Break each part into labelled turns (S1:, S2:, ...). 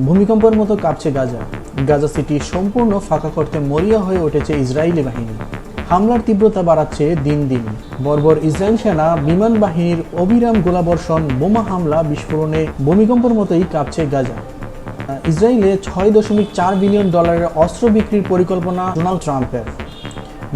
S1: ভূমিকম্পের মতো কাঁপছে গাজা। গাজা সিটি সম্পূর্ণ ফাঁকা করতে মরিয়া হয়ে উঠেছে ইসরায়েলি বাহিনী। হামলার তীব্রতা বাড়াচ্ছে দিন দিন। বর্বর ইসরায়েল সেনা, বিমান বাহিনীর অবিরাম গোলাবর্ষণ, বোমা হামলা, বিস্ফোরণে ভূমিকম্পের মতোই কাঁপছে গাজা। ইসরায়েলে ছয় দশমিক চার বিলিয়ন ডলারের অস্ত্র বিক্রির পরিকল্পনা ডোনাল্ড ট্রাম্পের।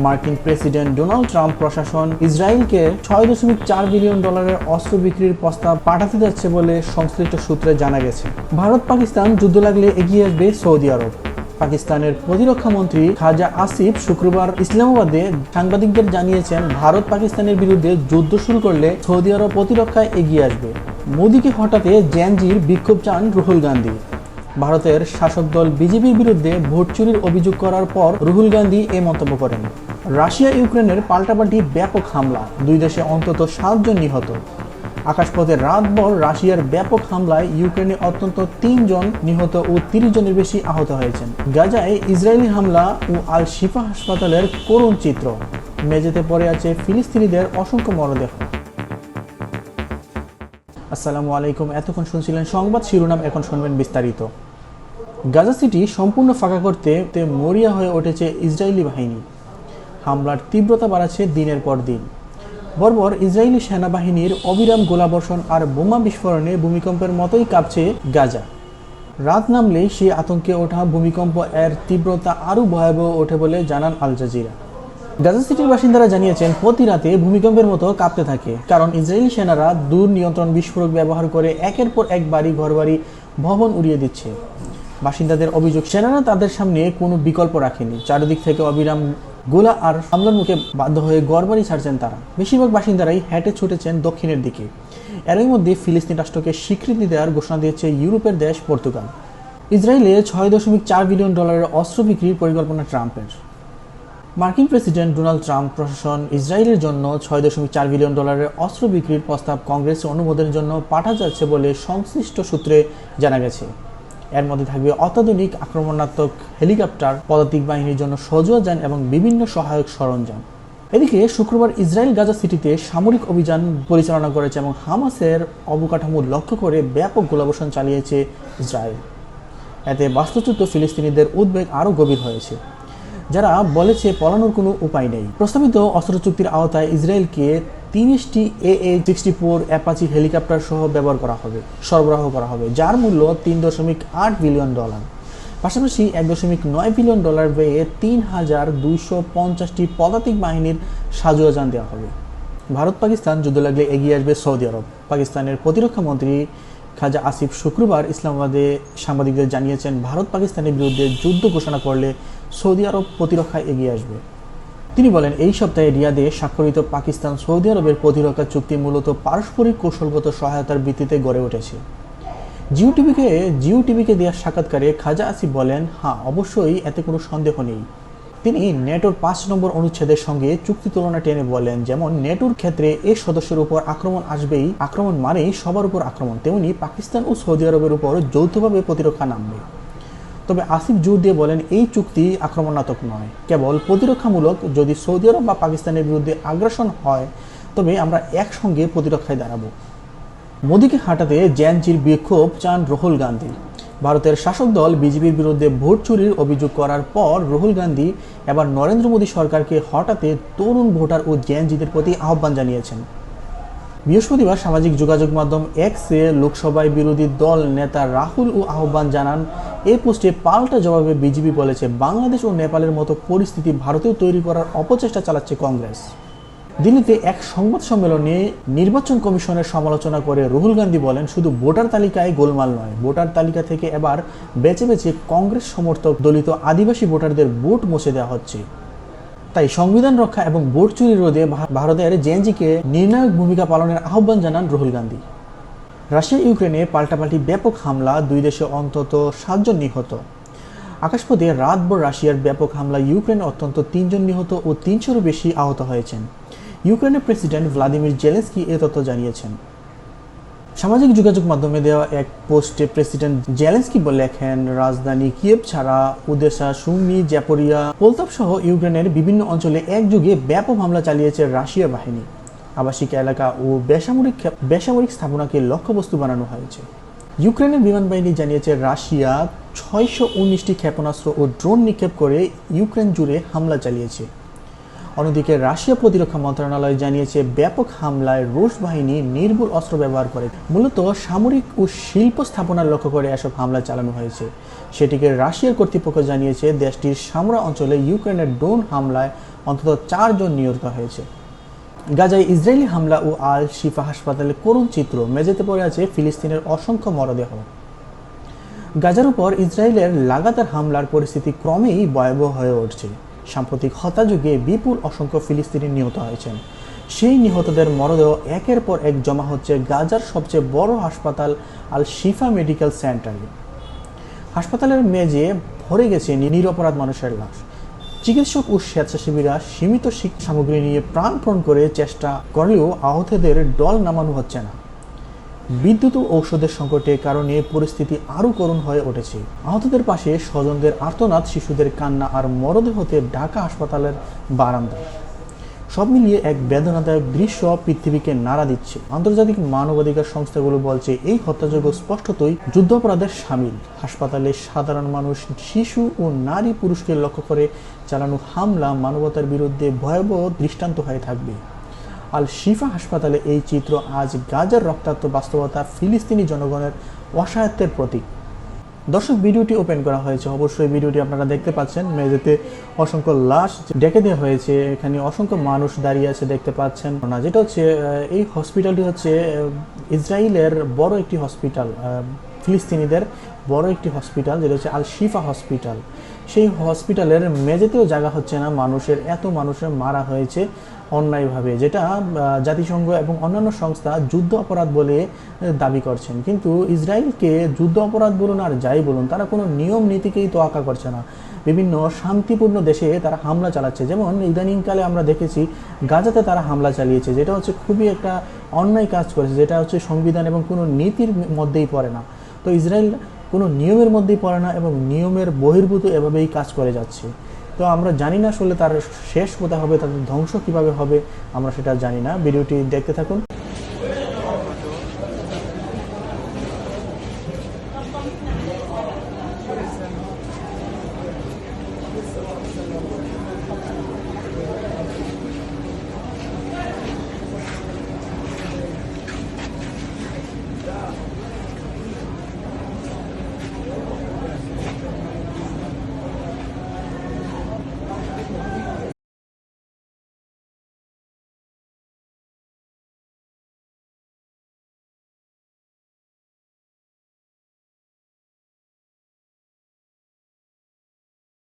S1: মার্কিন প্রেসিডেন্ট ডোনাল্ড ট্রাম্প প্রশাসন ইসরায়েলকে ছয় দশমিক চার বিলিয়ন ডলারের অস্ত্র বিক্রির প্রস্তাব পাঠাতে যাচ্ছে বলে সংশ্লিষ্ট সূত্রে জানা গেছে। ভারত পাকিস্তান যুদ্ধ লাগলে এগিয়ে আসবে সৌদি আরব। পাকিস্তানের প্রতিরক্ষা মন্ত্রী খাজা আসিফ শুক্রবার ইসলামাবাদে সাংবাদিকদের জানিয়েছেন, ভারত পাকিস্তানের বিরুদ্ধে যুদ্ধ শুরু করলে সৌদি আরব প্রতিরক্ষায় এগিয়ে আসবে। মোদীকে হঠাতে জ্যানজির বিক্ষোভ চান রুহুল গান্ধী। ভারতের শাসক দল বিজেপির বিরুদ্ধে ভোট চুরির অভিযোগ করার পর রুহুল গান্ধী এ মন্তব্য করেন। রাশিয়া, ইউক্রেনের পাল্টাপাল্টি ব্যাপক হামলা, দুই দেশে অন্তত সাতজন নিহত। আকাশপথে রাতভর রাশিয়ার ব্যাপক হামলায় ইউক্রেনে অত্যন্ত তিনজন নিহত ও তিরিশ জনের বেশি আহত হয়েছেন। গাজায় ইসরায়েলি হামলা ও আল শিফা হাসপাতালের করুণ চিত্র। মেঝেতে পড়ে আছে ফিলিস্তিনিদের অসংখ্য মরদেহ। আসসালামু আলাইকুম। এতক্ষণ শুনছিলেন সংবাদ শিরোনাম, এখন শুনবেন বিস্তারিত। গাজা সিটি সম্পূর্ণ ফাঁকা করতে মরিয়া হয়ে উঠেছে ইসরায়েলি বাহিনী। হামলার তীব্রতা বাড়াচ্ছে দিনের পর দিন। বর্বর ইসরায়েলি সেনাবাহিনীর অবিরাম গোলাবর্ষণ আর বোমা বিস্ফোরণে ভূমিকম্পের মতোই কাঁপছে গাজা। রাত নামলেই সেই আতঙ্কে ওঠা ভূমিকম্প এর তীব্রতা আরও ভয়াবহ ওঠে বলে জানান আল জাজিরা। গাজা সিটির বাসিন্দারা জানিয়েছেন, প্রতি রাতে ভূমিকম্পের মতো কাঁপতে থাকে, কারণ ইসরায়েলি সেনারা দূর নিয়ন্ত্রণ বিস্ফোরক ব্যবহার করে একের পর এক বাড়ি ঘরবাড়ি ভবন উড়িয়ে দিচ্ছে। বাসিন্দাদের অভিযোগ, সেনারা তাদের সামনে কোনো বিকল্প রাখেনি। চারিদিক থেকে অবিরাম গোলা আর হামলার মুখে বাধ্য হয়ে গড়বাড়ি ছাড়ছেন তারা। বেশিরভাগ বাসিন্দারাই হেঁটে ছুটেছেন দক্ষিণের দিকে। এরই মধ্যে ফিলিস্তিন রাষ্ট্রকে স্বীকৃতি দেওয়ার ঘোষণা দিয়েছে ইউরোপের দেশ পর্তুগাল। ইসরায়েলে ছয় দশমিক চার বিলিয়ন ডলারের অস্ত্র বিক্রির পরিকল্পনা ট্রাম্পের। মার্কিন প্রেসিডেন্ট ডোনাল্ড ট্রাম্প প্রশাসন ইসরায়েলের জন্য ছয় দশমিক চার বিলিয়ন ডলারের অস্ত্র বিক্রির প্রস্তাব কংগ্রেসের অনুমোদনের জন্য পাঠা যাচ্ছে বলে সংশ্লিষ্ট সূত্রে জানা গেছে। এর মধ্যে থাকবে অত্যাধুনিক আক্রমণাত্মক হেলিকপ্টার, পদাতিক বাহিনীর জন্য সজোয়া যান এবং বিভিন্ন সহায়ক সরঞ্জাম। এদিকে শুক্রবার ইসরায়েল গাজা সিটিতে সামরিক অভিযান পরিচালনা করেছে এবং হামাসের অবকাঠামো লক্ষ্য করে ব্যাপক গোলাবর্ষণ চালিয়েছে ইসরায়েল। এতে বাস্তুচ্যুত ফিলিস্তিনিদের উদ্বেগ আরও গভীর হয়েছে। যারা বলেছে পলানোর কোনো উপায় নেই। প্রস্তাবিত অস্ত্র চুক্তির আওতায় ইসরায়েলকে তিরিশটি A A sixty four Apache helicopter সহ ব্যবহার করা হবে, সরবরাহ করা হবে, যার মূল্য তিন দশমিক আট বিলিয়ন ডলার। পাশাপাশি এক দশমিক নয় বিলিয়ন ডলার ব্যয়ে তিন হাজার দুইশো পঞ্চাশটি পদাতিক বাহিনীর সাজুয়া যান দেওয়া হবে। ভারত পাকিস্তান যুদ্ধ লাগলে এগিয়ে আসবে সৌদি আরব। পাকিস্তানের প্রতিরক্ষা মন্ত্রী খাজা আসিফ শুক্রবার ইসলামাবাদে সাংবাদিকদের জানিয়েছেন, ভারত পাকিস্তানের বিরুদ্ধে যুদ্ধ ঘোষণা করলে সৌদি আরব প্রতিরক্ষায় এগিয়ে আসবে। তিনি বলেন, এই সপ্তাহে রিয়াদে স্বাক্ষরিত পাকিস্তান সৌদি আরবের প্রতিরক্ষা চুক্তি মূলত পারস্পরিক কৌশলগত সহায়তার ভিত্তিতে গড়ে উঠেছে। জিও টিভিকে জিও টিভিকে দেওয়া সাক্ষাৎকারে খাজা আসিফ বলেন হ্যাঁ অবশ্যই, এতে কোনো সন্দেহ নেই। তিনি নেটোর পাঁচ নম্বর অনুচ্ছেদের সঙ্গে চুক্তি তুলনা টেনে বলেন, যেমন, নেটোর ক্ষেত্রে এ সদস্যের উপর আক্রমণ আসবেই, আক্রমণ মানেই সবার উপর আক্রমণ, তেমনি পাকিস্তান ও সৌদি আরবের উপর যৌথভাবে প্রতিরক্ষা নামবে। তবে আসিফ জোর দিয়ে বলেন, এই চুক্তি আক্রমণাত্মক নয়, কেবল প্রতিরক্ষামূলক যদি সৌদি আরব বা পাকিস্তানের বিরুদ্ধে আগ্রাসন হয়, তবে আমরা একসঙ্গে প্রতিরক্ষায় দাঁড়াবো। মোদীকে হাঁটাতে জ্যানজির বিক্ষোভ চান রাহুল গান্ধী। ভারতের শাসক দল বিজেপির বিরুদ্ধে ভোট চুরির অভিযোগ করার পর রাহুল গান্ধী এবার নরেন্দ্র মোদী সরকারকে হঠাতে তরুণ ভোটার ও জ্যানজিদের প্রতি আহ্বান জানিয়েছেন। বৃহস্পতিবার সামাজিক যোগাযোগ মাধ্যম এক্সে লোকসভায় বিরোধী দল নেতা রাহুল ও আহ্বান জানান, এই পোস্টে পাল্টা জবাবে বিজেপি বলেছে বাংলাদেশ ও নেপালের মতো পরিস্থিতি ভারতেও তৈরি করার অপচেষ্টা চালাচ্ছে কংগ্রেস। দিল্লিতে এক সংবাদ সম্মেলনে নির্বাচন কমিশনের সমালোচনা করে রুহুল গান্ধী বলেন, শুধু ভোটার তালিকায় গোলমাল নয়, ভোটার তালিকা থেকে এবার বেছে বেছে কংগ্রেস সমর্থক দলিত আদিবাসী ভোটারদের ভোট মুছে দেওয়া হচ্ছে। তাই সংবিধান রক্ষা এবং ভোট চুরি রোধে ভারতের জেএনজিকে নির্ণায়ক ভূমিকা পালনের আহ্বান জানান রুহুল গান্ধী। রাশিয়া, ইউক্রেনে পাল্টাপাল্টি ব্যাপক হামলা, দুই দেশে অন্তত সাতজন নিহত। আকাশপথে রাতভর রাশিয়ার ব্যাপক হামলা ইউক্রেনে অত্যন্ত তিনজন নিহত ও তিনশোরও বেশি আহত হয়েছেন। ইউক্রেনের প্রেসিডেন্ট ভ্লাদিমির জেলেন্সকি এ তথ্য জানিয়েছেন। সামাজিক যোগাযোগ মাধ্যমে দেওয়া এক পোস্টে প্রেসিডেন্ট জেলেন্সকি লেখেন রাজধানী কিয়েভ ছাড়া উদেশা সুমি জ্যাপোরিয়া, পোলতাপ সহ ইউক্রেনের বিভিন্ন অঞ্চলে একযোগে ব্যাপক হামলা চালিয়েছে রাশিয়া বাহিনী। আবাসিক এলাকা ও বেসামরিক বেসামরিক স্থাপনাকে লক্ষ্যবস্তু বানানো হয়েছে। ইউক্রেনের বিমান বাহিনী জানিয়েছে, রাশিয়া ছয়শো উনিশটি ক্ষেপণাস্ত্র ও ড্রোন নিক্ষেপ করে ইউক্রেন জুড়ে হামলা চালিয়েছে। অন্যদিকে রাশিয়া প্রতিরক্ষা মন্ত্রণালয় জানিয়েছে, ব্যাপক হামলায় রুশ বাহিনী নির্ভুল অস্ত্র ব্যবহার করে। মূলত সামরিক ও শিল্প স্থাপনার লক্ষ্য করে এসব হামলা চালানো হয়েছে। সেটিকে রাশিয়ার কর্তৃপক্ষ জানিয়েছে, দেশটির সামরা অঞ্চলে ইউক্রেনের ড্রোন হামলায় অন্তত চারজন নিহত হয়েছে। গাজায় ইসরায়েলি হামলা ও আল শিফা হাসপাতালে করুণ চিত্র। মেঝেতে পড়ে আছে ফিলিস্তিনের অসংখ্য মরদেহ। গাজার উপর ইসরায়েলের লাগাতার হামলার পরিস্থিতি ক্রমেই ভয়াবহ হয়ে উঠছে। সাম্প্রতিক হতাযুগে বিপুল অসংখ্য ফিলিস্তিনি নিহত হয়েছেন। সেই নিহতদের মরদেহ একের পর এক জমা হচ্ছে গাজার সবচেয়ে বড় হাসপাতাল আল শিফা মেডিকেল সেন্টারে। হাসপাতালের মেঝে ভরে গেছে নিরপরাধ মানুষের লাশ। চিকিৎসক ও স্বেচ্ছাসেবীরা সীমিত শিক্ষা সামগ্রী নিয়ে প্রাণপণ করে চেষ্টা করলেও আহতদের ডল নামানো হচ্ছে না। বিদ্যুৎ ও ঔষধের সংকটের কারণে পরিস্থিতি আরও করুণ হয়ে উঠেছে। আহতদের পাশে স্বজনদের আর্তনাদ, শিশুদের কান্না আর মরদেহতে ঢাকা হাসপাতালের বারান্দা। সব মিলিয়ে এক বেদনাদায়ক দৃশ্য পৃথিবীকে নাড়া দিচ্ছে। আন্তর্জাতিক মানবাধিকার সংস্থাগুলো বলছে, এই হত্যাযোগ্য স্পষ্টতই যুদ্ধাপরাধের সামিল। হাসপাতালে সাধারণ মানুষ, শিশু ও নারী পুরুষকে লক্ষ্য করে চালানো হামলা মানবতার বিরুদ্ধে ভয়াবহ দৃষ্টান্ত হয়ে থাকবে। আল শিফা হাসপাতালে এই চিত্র আজ গাজার রক্তাক্ত বাস্তবতা ফিলিস্তিনি জনগণের অসহায়ত্বের প্রতীক। দর্শক, ভিডিওটি ওপেন করা হয়েছে। অবশ্যই ভিডিওটি আপনারা দেখতে পাচ্ছেন। মেঝেতে অসংখ্য লাশ ডেকে দেওয়া হয়েছে। এখানে অসংখ্য মানুষ দাঁড়িয়ে আছে দেখতে পাচ্ছেন। না যেটা হচ্ছে এই হসপিটালটি হচ্ছে ইসরায়েলের বড় একটি হসপিটাল ফিলিস্তিনিদের বড় একটি হসপিটাল, যেটা হচ্ছে আল শিফা হসপিটাল। সেই হসপিটালের মেঝেতেও জায়গা হচ্ছে না। মানুষের, এত মানুষের মারা হয়েছে। অন্যায়ভাবে, যেটা জাতিসংঘ এবং অন্যান্য সংস্থা যুদ্ধ অপরাধ বলে দাবি করছেন। কিন্তু ইসরায়েলকে যুদ্ধ অপরাধ বলুন আর যাই বলুন, তারা কোনো নিয়ম নীতিকেই তোয়াক্কা করছে না। বিভিন্ন শান্তিপূর্ণ দেশে তারা হামলা চালাচ্ছে। যেমন ইদানিংকালে আমরা দেখেছি, গাজাতে তারা হামলা চালিয়েছে, যেটা হচ্ছে খুবই একটা অন্যায় কাজ করেছে, যেটা হচ্ছে সংবিধান এবং কোনো নীতির মধ্যেই পড়ে না। তো ইসরায়েল কোনো নিয়মের মধ্যেই পড়ে না এবং নিয়মের বহির্ভূত এভাবেই কাজ করে যাচ্ছে। তো আমরা জানি না আসলে তার শেষ কোথায় হবে তাদের ধ্বংস কীভাবে হবে, আমরা সেটা জানি না। ভিডিওটি দেখতে থাকুন।